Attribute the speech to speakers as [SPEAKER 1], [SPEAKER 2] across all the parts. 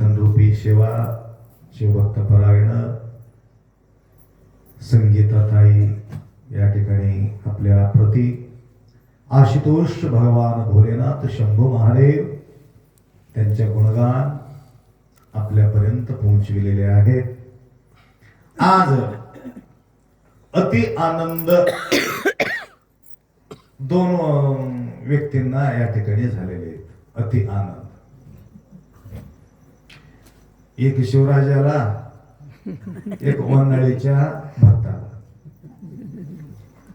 [SPEAKER 1] रूपी शिवा शिवभक्त परायण संगीताताई या ठिकाणी आपल्या प्रती आशुतोष भगवान भोलेनाथ शंभू महादेव त्यांच्या गुणगान आपल्यापर्यंत पोहोचविलेले आहेत. आज अति आनंद दोन अं, व्यक्तींना या ठिकाणी झालेले आहेत. अति आनंद. एक शिवराजाला एक वनाळीच्या भक्ताला.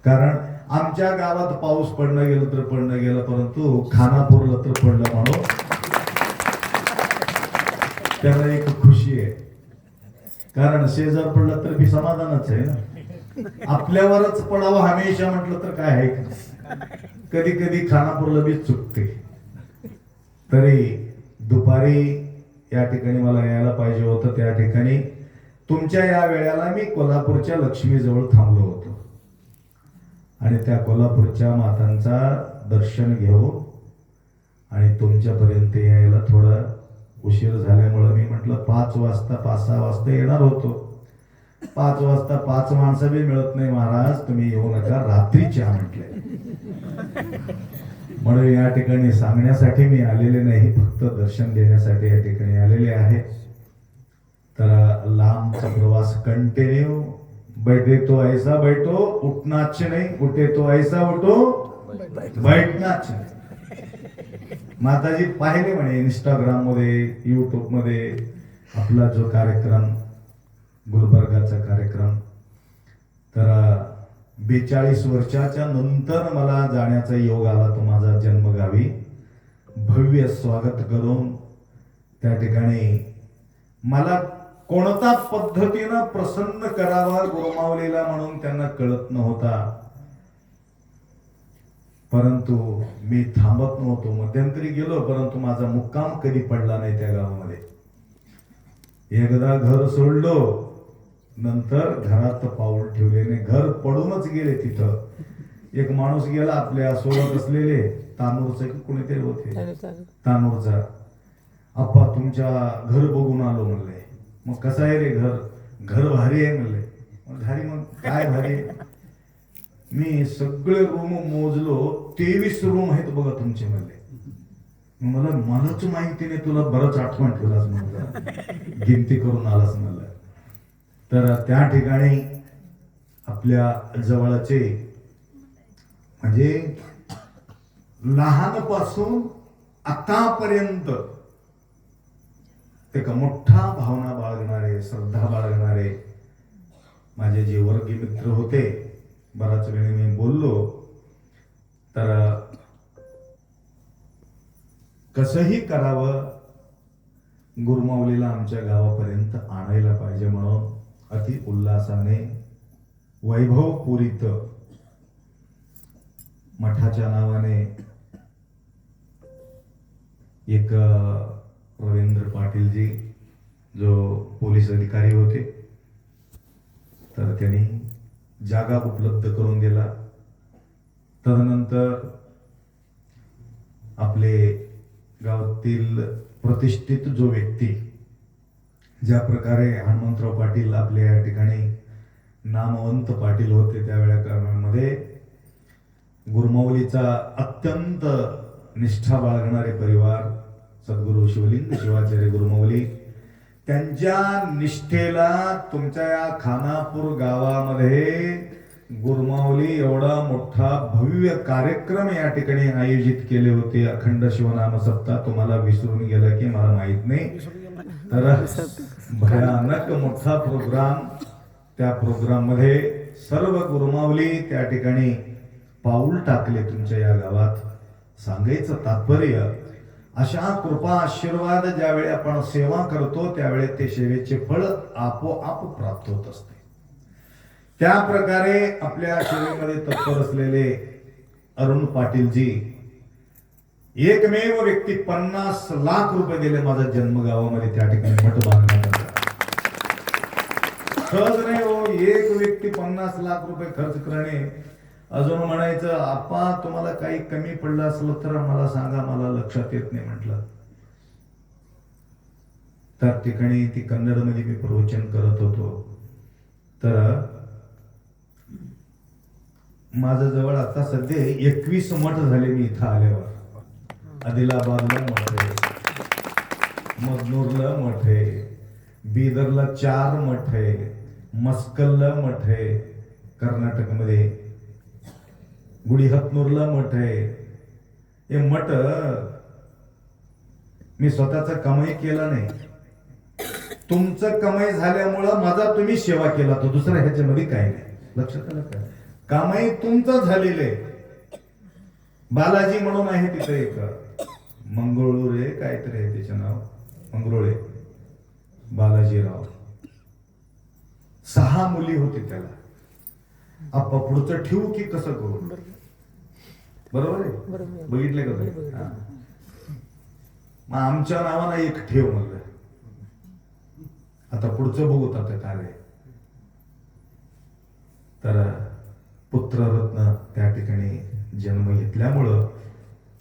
[SPEAKER 1] कारण आमच्या गावात पाऊस पडणं गेलं तर पडणं गेलं परंतु खानापूरला तर पडलं म्हणून. त्याला एक खुशी आहे. कारण शेजार पडलं तर मी समाधानच आहे ना. आपल्यावरच पडावं हमेशा म्हटलं तर काय आहे? कधी कधी खानापूरला बी चुकते. तरी दुपारी या ठिकाणी मला यायला पाहिजे होतं त्या ठिकाणी. तुमच्या या वेळेला मी कोल्हापूरच्या लक्ष्मीजवळ थांबलो होतो. आणि त्या कोल्हापूरच्या मातांचा दर्शन घेऊन आणि तुमच्यापर्यंत यायला थोडा उशीर झाल्यामुळं मी म्हटलं पाच वाजता पाच सहा वाजता येणार होतो. पाच वाजता पाच माणसं बी मिळत नाही महाराज तुम्ही येऊ नका. रात्रीच्या म्हटले. म्हणून या ठिकाणी सांगण्यासाठी मी आलेले नाही फक्त दर्शन देण्यासाठी या ठिकाणी आलेले आहे. तर लांबचा प्रवास कंटिन्यू बैठे तो ऐसा बैठो उठनाच नाही उठे तो ऐसा उठो बैठनाच नाही. माताजी पाहिले म्हणे इंस्टाग्राममध्ये युट्यूबमध्ये आपला जो कार्यक्रम गुलबर्गाचा कार्यक्रम. तर बेचाळीस वर्षाच्या नंतर मला जाण्याचा योग आला तो माझा जन्मगावी. भव्य स्वागत करून त्या ठिकाणी मला कोणता पद्धतीनं प्रसन्न करावा गोमावलेला म्हणून त्यांना कळत नव्हता. परंतु मी थांबत नव्हतो मध्यंतरी गेलो परंतु माझा मुक्काम कधी पडला नाही त्या गावामध्ये. एकदा घर सोडलो नंतर घरात पाऊल ठेवले नाही घर पडूनच गेले तिथं. एक माणूस गेला आपल्यासोबत असलेले तानूरचे की कोणीतरी होते. तानूरचा आप्पा तुमच्या घर बघून आलो म्हणले. मग कसं आहे रे घर? घर भारी आहे म्हणले. मग भारी मग काय भारी? मी सगळे रूम मोजलो तेवीस रूम आहेत बघा तुमचे म्हणले. मला मलाच माहिती नाही तुला बरंच आठवण ठेवलास म्हणलं. गिनती करून आलास म्हणलं. तर त्या ठिकाणी आपल्या जवळचे म्हणजे लहानपासून आतापर्यंत एक मोठा भावना बाळगणारे श्रद्धा बाळगणारे माझे जे वर्गीय मित्र होते बराच वेळ मी बोललो तर कसंही करावं गुरुमावलीला आमच्या गावापर्यंत आणायला पाहिजे म्हणून अति उल्हासाने वैभवपुरीत मठाच्या नावाने एक रवींद्र पाटीलजी जो पोलीस अधिकारी होते तर त्यांनी जागा उपलब्ध करून दिला. तदनंतर आपले गावातील प्रतिष्ठित जो व्यक्ती ज्या प्रकारे हनुमंतराव पाटील आपल्या या ठिकाणी नामवंत पाटील होते त्या वेळामध्ये गुरुमाऊलीचा अत्यंत निष्ठा बाळगणारे परिवार सद्गुरू शिवलिंग शिवाचार्य गुरुमाऊली त्यांच्या निष्ठेला तुमच्या या खानापूर गावामध्ये गुरुमाऊली एवढा मोठा भव्य कार्यक्रम या ठिकाणी आयोजित केले होते. अखंड शिवनाम सप्ताह तुम्हाला विसरून गेलं की मला माहीत नाही. तर भयानक मोठा प्रोग्राम त्या प्रोग्राममध्ये सर्व गुरुमावली त्या ठिकाणी पाऊल टाकले तुमच्या या गावात. सांगायचं तात्पर्य अशा कृपा आशीर्वाद ज्यावेळी आपण सेवा करतो त्यावेळी ते सेवेचे फळ आपोआप प्राप्त होत असते. त्या प्रकारे आपल्या सेवेमध्ये तत्पर असलेले अरुण पाटीलजी एकमेव व्यक्ती पन्नास लाख रुपये दिले माझ्या जन्मगावामध्ये त्या ठिकाणी मठ बांधण्यात सहज नाही हो एक व्यक्ती पन्नास लाख रुपये खर्च करणे. अजून म्हणायचं आपा तुम्हाला काही कमी पडलं असलं तर मला सांगा मला लक्षात येत नाही म्हटलं. त्या ठिकाणी ती कन्नडमध्ये मी प्रवचन करत होतो. तर माझं जवळ आता सध्या एकवीस मठ झाले मी इथं आल्यावर. आदिलाबादला मठ आहे. मदनूरला मठ आहे. बीदरला चार मठ आहे. मस्कलला मठ आहे कर्नाटकमध्ये. गुढीहत्नूरला मठ. आहे हे मठ मी स्वतःचा कमाई केला नाही. तुमचं कमाई झाल्यामुळं माझा तुम्ही सेवा केला तो. दुसरा ह्याच्यामध्ये काय नाही. लक्षात आलं का? कमाई तुमचं झालेलं आहे. बालाजी म्हणून आहे तिथं एक. मंगळूरे काहीतरी आहे त्याचं नाव. मंगरुळे बालाजीराव. सहा मुली होती त्याला. आप्पा पुढचं ठेवू की कसं करू बरोबर आहे?
[SPEAKER 2] बरोबर.
[SPEAKER 1] बघितलं का. मग आमच्या नावानं एक ठेव म्हणलं. आता पुढचं बघू आता काय आहे. तर पुत्ररत्न त्या ठिकाणी जन्म घेतल्यामुळं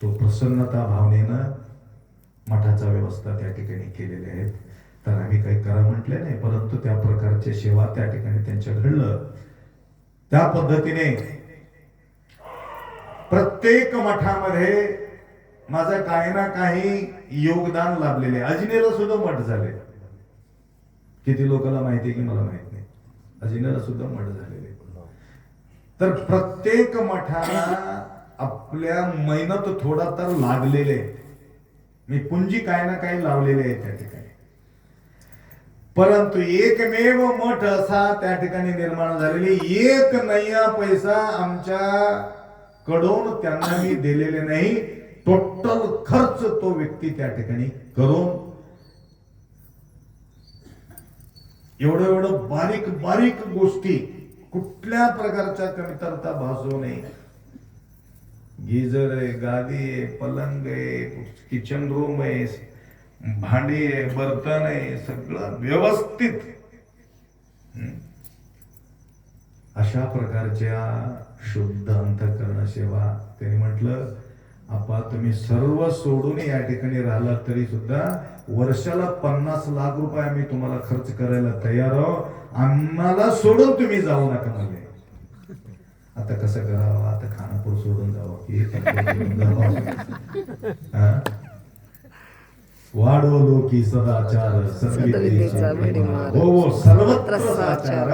[SPEAKER 1] तो प्रसन्नता भावनेनं मठाचा व्यवस्था त्या ठिकाणी केलेल्या आहेत. तर आम्ही काही करा म्हटले नाही परंतु त्या प्रकारच्या सेवा त्या ठिकाणी त्यांच्या घडलं. त्या पद्धतीने प्रत्येक मठामध्ये माझं काही ना काही योगदान लाभलेले. आहे सुद्धा मठ झाले. किती लोकांना माहिती आहे की मला माहीत नाही. अजिनेला सुद्धा मठ झालेले. तर प्रत्येक मठाला आपल्या मेहनत थोडा तर लागलेले. आहे. मी पुंजी काय ना काही लावलेले आहे त्या ठिकाणी. परंतु एकमेव मठ असा त्या ठिकाणी निर्माण झालेली. एक नय्या पैसा आमच्या कडून त्यांना मी दिलेले नाही. टोटल खर्च तो व्यक्ती त्या ठिकाणी करून एवढं एवढं बारीक बारीक गोष्टी कुठल्या प्रकारच्या कमतरता भासू नये. गिझर आहे गादी आहे पलंग आहे किचन रूम आहे भांडी आहे बर्तन आहे सगळं व्यवस्थित. अशा प्रकारच्या शुद्ध अंतकरण सेवा त्यांनी म्हटलं आपा तुम्ही सर्व सोडून या ठिकाणी राहिलात तरी सुद्धा वर्षाला पन्नास लाख रुपये आम्ही तुम्हाला खर्च करायला तयार आहोत. आम्हाला सोडून तुम्ही जाऊ नका म्हणजे आता कसं करावं? आता खानापूर सोडून जावं की पंढरपूर सोडून जावं हा? वाढवलो की सदाचार
[SPEAKER 2] सद्विद्येचा बडी मार.
[SPEAKER 1] हो हो, सर्वत्र
[SPEAKER 2] साचार,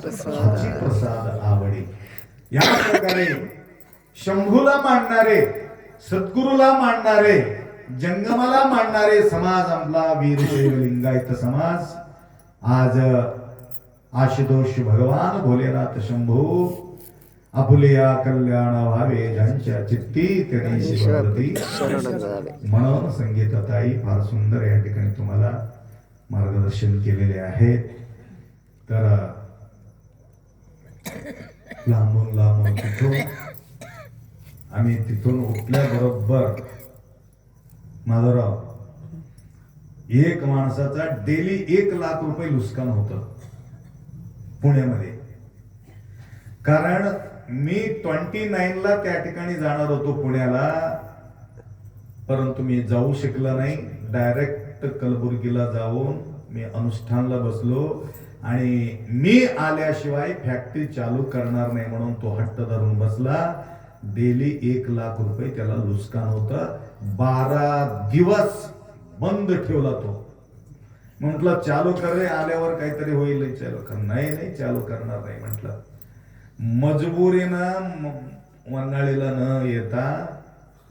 [SPEAKER 2] प्रसाद.
[SPEAKER 1] प्रसाद आवडी या प्रकारे शंभूला मांडणारे सद्गुरूला मांडणारे जंगमाला मांडणारे समाज आपला वीरशैव लिंगायत समाज आज आशुतोष भगवान भोलेनाथ शंभू आपुलिया कल्याण व्हावे ज्यांच्या चित्ती त्याने म्हणून संगीताताई फार सुंदर या ठिकाणी तुम्हाला मार्गदर्शन केलेले आहेत तर लांबून लांबून तिथून आम्ही तिथून उठल्याबरोबर माधवराव एक माणसाचा डेली एक लाख रुपये नुकसान होतं पुण्यामध्ये. कारण मी ट्वेंटी ला त्या ठिकाणी जाणार होतो पुण्याला. परंतु मी जाऊ शकलो नाही. डायरेक्ट कलबुर्गीला जाऊन मी अनुष्ठानला बसलो. आणि मी आल्याशिवाय फॅक्टरी चालू करणार नाही म्हणून तो हट्ट धरून बसला. डेली एक लाख रुपये त्याला नुकसान होतं. बारा दिवस बंद ठेवला तो. म्हटलं चालू कर रे आल्यावर काहीतरी होईल. चालू कर नाही नाही चालू करणार नाही म्हटलं. मजबुरीनं म- वन्हाळीला न येता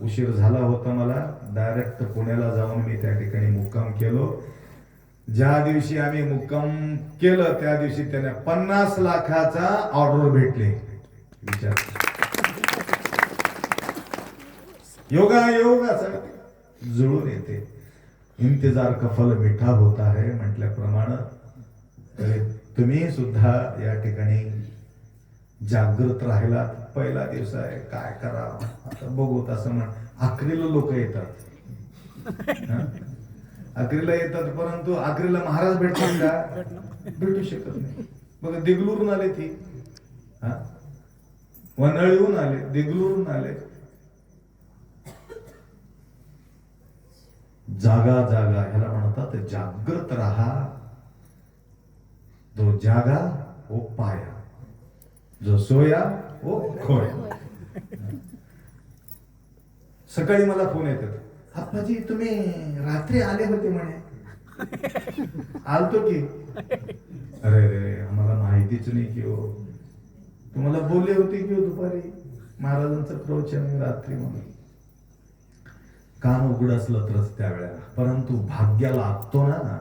[SPEAKER 1] उशीर झाला होता मला. डायरेक्ट पुण्याला जाऊन मी त्या ठिकाणी मुक्काम केलो. ज्या दिवशी आम्ही मुक्काम केलं त्या दिवशी त्याने पन्नास लाखाचा ऑर्डर भेटले. विचार. योगा योगाचा जुळून येते. इंतजार कफल मिठा होता आहे म्हटल्याप्रमाणे तुम्ही सुद्धा या ठिकाणी जागृत राहिला पहिला दिवस आहे काय करावं आता बघू तसं म्हण आखरीला लोक येतात. आखरीला येतात परंतु आखरीला महाराज भेटतात का? भेटू शकत नाही. बघा दिगलूरून आले ती. हा? वनळीहून आले दिगलूरून आले. जागा जागा ह्याला म्हणतात जागृत राहा. जो जागा वो पाया. जो सोया वो खोया. सकाळी मला फोन येतात आप्पाजी तुम्ही रात्री आले होते म्हणे. आलतो की. अरे रे आम्हाला माहितीच नाही की हो. तुम्हाला बोलले होते की हो दुपारी? महाराजांचं प्रवचन रात्री म्हणून. कान उघड असलं तरच त्यावेळेला. परंतु भाग्याला लागतो ना.